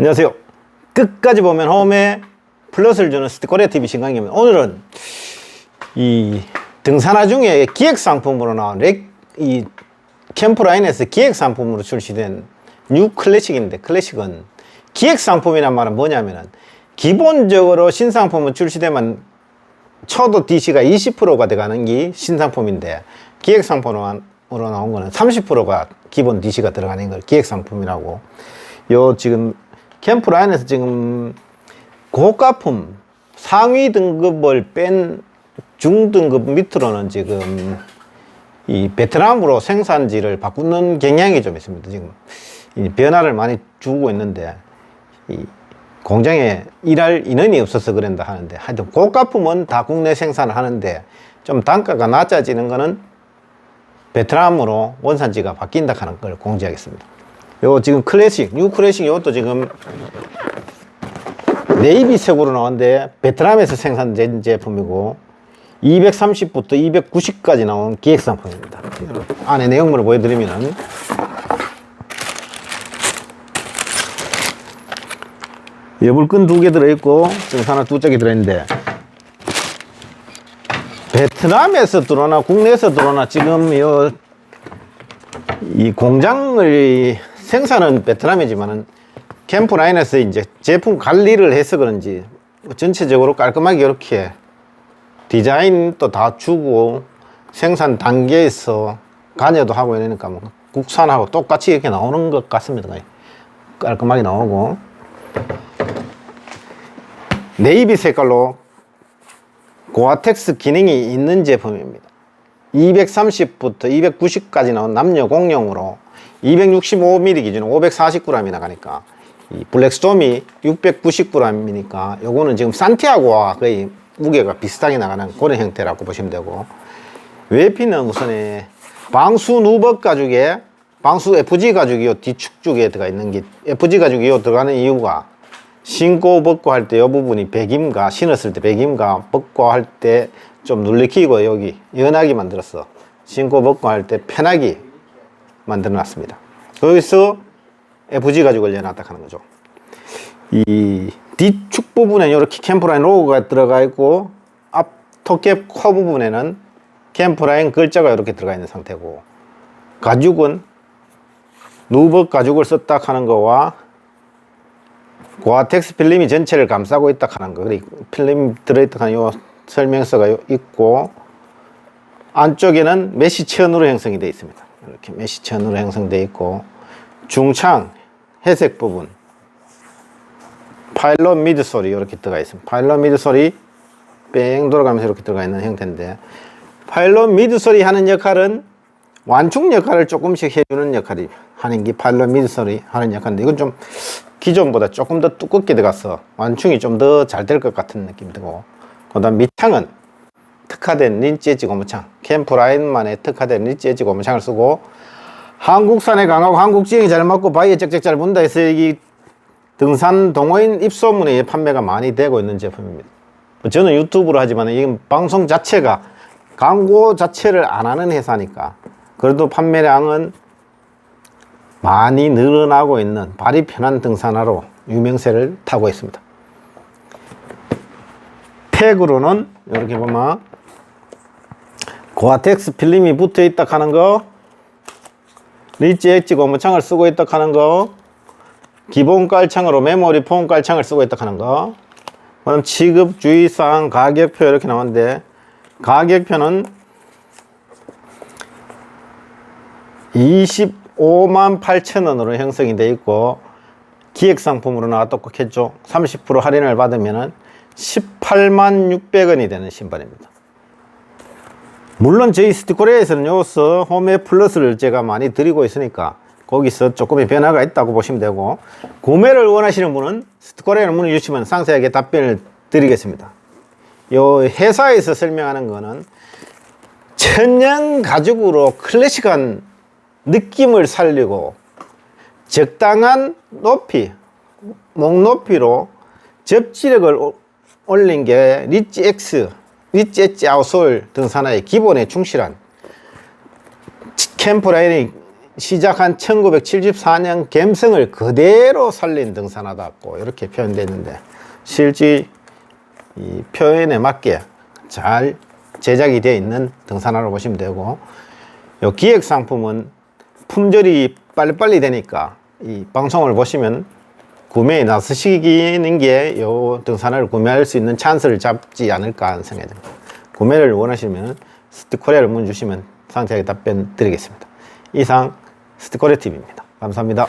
안녕하세요. 끝까지 보면 홈에 플러스를 주는 스티커레 TV 신강입니다. 오늘은 이 등산화 중에 기획 상품으로 나온 렉, 이 캠프라인에서 기획 상품으로 출시된 뉴 클래식인데 클래식은 기획 상품이란 말은 뭐냐면은 기본적으로 신상품은 출시되면 초도 DC가 20%가 돼가는 게 신상품인데 기획 상품으로 나온 거는 30%가 기본 DC가 들어가는 걸 기획 상품이라고 요 지금 캠프 라인에서 지금 고가품 상위 등급을 뺀 중등급 밑으로는 지금 이 베트남으로 생산지를 바꾸는 경향이 좀 있습니다. 지금 이 변화를 많이 주고 있는데 이 공장에 일할 인원이 없어서 그런다 하는데 하여튼 고가품은 다 국내 생산을 하는데 좀 단가가 낮아지는 거는 베트남으로 원산지가 바뀐다 하는 걸 공지하겠습니다. 요 지금 클래식, 뉴 클래식 이것도 지금 네이비색으로 나왔는데 베트남에서 생산된 제품이고 230부터 290까지 나온 기획 상품입니다. 안에 내용물을 보여드리면은 여불끈 두 개 들어있고 등산화 두 짝이 들어있는데 베트남에서 들어오나 국내에서 들어오나 지금 요, 이 공장을 생산은 베트남이지만은 캠프 라인에서 이제 제품 관리를 해서 그런지 전체적으로 깔끔하게 이렇게 디자인도 다 주고 생산 단계에서 관여도 하고 이러니까 뭐 국산하고 똑같이 이렇게 나오는 것 같습니다. 깔끔하게 나오고 네이비 색깔로 고아텍스 기능이 있는 제품입니다. 230부터 290까지 나온 남녀 공용으로 265mm 기준 540g이 나가니까 이 블랙스톰이 690g이니까 요거는 지금 산티아고와 거의 무게가 비슷하게 나가는 그런 형태라고 보시면 되고 외피는 우선에 방수 누벅 가죽에 방수 FG 가죽이 요 뒤축 쪽에 들어가 있는 게 FG 가죽이 요 들어가는 이유가 신고 벗고 할때이 부분이 배김과 신었을 때 배김과 벗고 할 때 좀 눌리키고 여기 연하게 만들었어 신고 벗고 할 때 편하게 만들어 놨습니다. 거기서 FG 가죽을 내놨다 하는 거죠. 이 뒤축 부분에 이렇게 캠프라인 로고가 들어가 있고 앞 토캡 커 부분에는 캠프라인 글자가 이렇게 들어가 있는 상태고 가죽은 누벅 가죽을 썼다 하는 거와 고아텍스 필름이 전체를 감싸고 있다 하는 거 그리고 필름 들어있다 하는 요 설명서가 있고 안쪽에는 메시천으로 형성이 되어 있습니다 이렇게 메시천으로 형성되어 있고 중창 회색 부분 파일럿 미드솔이 이렇게 들어가 있습니다. 파일럿 미드솔이 뺑 돌아가면서 이렇게 들어가 있는 형태인데 파일럿 미드솔이 하는 역할은 완충 역할을 조금씩 해주는 역할이 하는 게 파일럿 미드솔이 하는 역할인데 이건 좀 기존보다 조금 더 두껍게 들어가서 완충이 좀 더 잘 될 것 같은 느낌이 들고 그 다음 밑창은 특화된 린치 엣지 고무창 캠프 라인만의 특화된 린치 엣지 고무창을 쓰고 한국산에 강하고 한국 지형이 잘 맞고 바위에 쩍쩍 잘 붙는다 해서 이 등산 동호인 입소문에 판매가 많이 되고 있는 제품입니다. 저는 유튜브로 하지만 이 방송 자체가 광고 자체를 안 하는 회사니까 그래도 판매량은 많이 늘어나고 있는 발이 편한 등산화로 유명세를 타고 있습니다. 팩으로는 이렇게 보면 고아텍스 필름이 붙어 있다 하는 거 리치 엣지 고무창을 쓰고 있다 하는 거 기본 깔창으로 메모리 폼 깔창을 쓰고 있다 하는 거. 그럼 취급 주의사항 가격표 이렇게 나오는데 가격표는 25만 8천 원으로 형성이 되어 있고 기획 상품으로 나왔다고 했죠. 30% 할인을 받으면 18만 600원이 되는 신발입니다 물론 저희 스티커레에서는 요서 홈에 플러스를 제가 많이 드리고 있으니까 거기서 조금의 변화가 있다고 보시면 되고 구매를 원하시는 분은 스티커레를 문의 주시면 상세하게 답변을 드리겠습니다. 요 회사에서 설명하는 거는 천연 가죽으로 클래식한 느낌을 살리고 적당한 높이, 목 높이로 접지력을 올린 게 리치 X, 엣지 아웃솔 등산화의 기본에 충실한 캠프라인이 시작한 1974년 감성을 그대로 살린 등산하다고 이렇게 표현되어 있는데 실제 이 표현에 맞게 잘 제작이 되어 있는 등산화로 보시면 되고 요 기획 상품은 품절이 빨리빨리 되니까 이 방송을 보시면 구매에 나서시기는 게 요 등산화를 구매할 수 있는 찬스를 잡지 않을까 하는 생각이 듭니다. 구매를 원하시면 스티코리아를 문 주시면 상세하게 답변 드리겠습니다. 이상 스티코리아 TV입니다. 감사합니다.